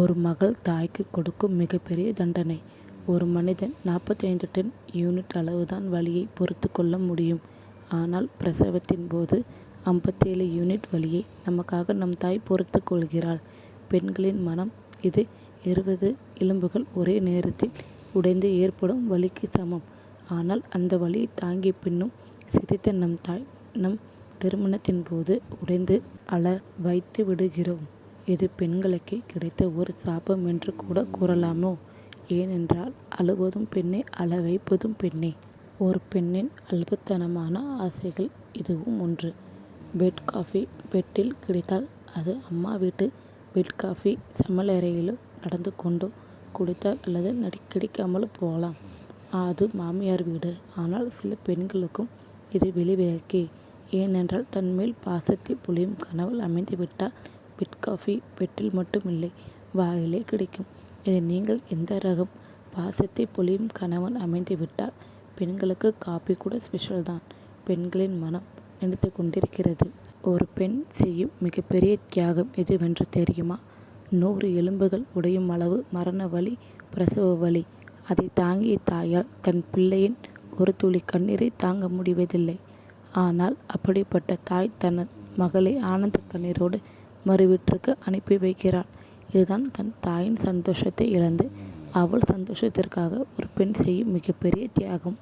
ஒரு மகள் தாய்க்கு கொடுக்கும் மிகப்பெரிய தண்டனை. ஒரு மனிதன் நாற்பத்தைந்து டன் யூனிட் அளவுதான் வலியை பொறுத்துக் கொள்ள முடியும். ஆனால் பிரசவத்தின் போது ஐம்பத்தேழு யூனிட் வலியை நமக்காக நம் தாய் பொறுத்துக் கொள்கிறாள். பெண்களின் மனம் இது இருபது எலும்புகள் ஒரே நேரத்தில் உடைந்து ஏற்படும் வலிக்கு சமம். ஆனால் அந்த வலியை தாங்கிய பின்னும் சிரித்த நம் தாய் நம் திருமணத்தின் போது உடைந்து அழ வைத்து விடுகிறோம். இது பெண்களுக்கே கிடைத்த ஒரு சாபம் என்று கூட கூறலாமோ. ஏனென்றால் அழுவதும் பெண்ணே அழ வைப்பதும் பெண்ணே. ஒரு பெண்ணின் அல்பத்தனமான ஆசைகள் இதுவும் ஒன்று. பெட் காபி பெட்டில் கிடைத்தால் அது அம்மா வீட்டு பெட் காபி சமையலறையிலோ நடந்து கொண்டோ குடித்தால் அல்லது கிடைக்காமலோ போகலாம். அது மாமியார் வீடு. ஆனால் சில பெண்களுக்கும் இது வெளிவிலக்கே ஏனென்றால் தன் மேல் பாசத்தை பொழியும் கணவன் அமைந்துவிட்டால் பிட்காஃபி காபி பெட்டில் மட்டுமில்லை வாயிலே கிடைக்கும். இதை நீங்கள் எந்த ரகம். பாசத்தை பொழியும் கணவன் அமைந்துவிட்டால் பெண்களுக்கு காபி கூட ஸ்பெஷல் தான். பெண்களின் மனம் நினைத்து கொண்டிருக்கிறது. ஒரு பெண் செய்யும் மிகப்பெரிய தியாகம் எதுவென்று தெரியுமா? நூறு எலும்புகள் உடையும் அளவு மரண வலி பிரசவ வலி. அதை தாங்கிய தாயால் தன் பிள்ளையின் ஒரு துளி கண்ணீரை தாங்க முடிவதில்லை. ஆனால் அப்படிப்பட்ட தாய் தன் மகளை ஆனந்த கண்ணீரோடு மறுவீட்டிற்கு அனுப்பி வைக்கிறாள். இதுதான் தன் தாயின் சந்தோஷத்தை இழந்து அவள் சந்தோஷத்திற்காக ஒரு பெண் செய்யும் மிகப்பெரிய தியாகம்.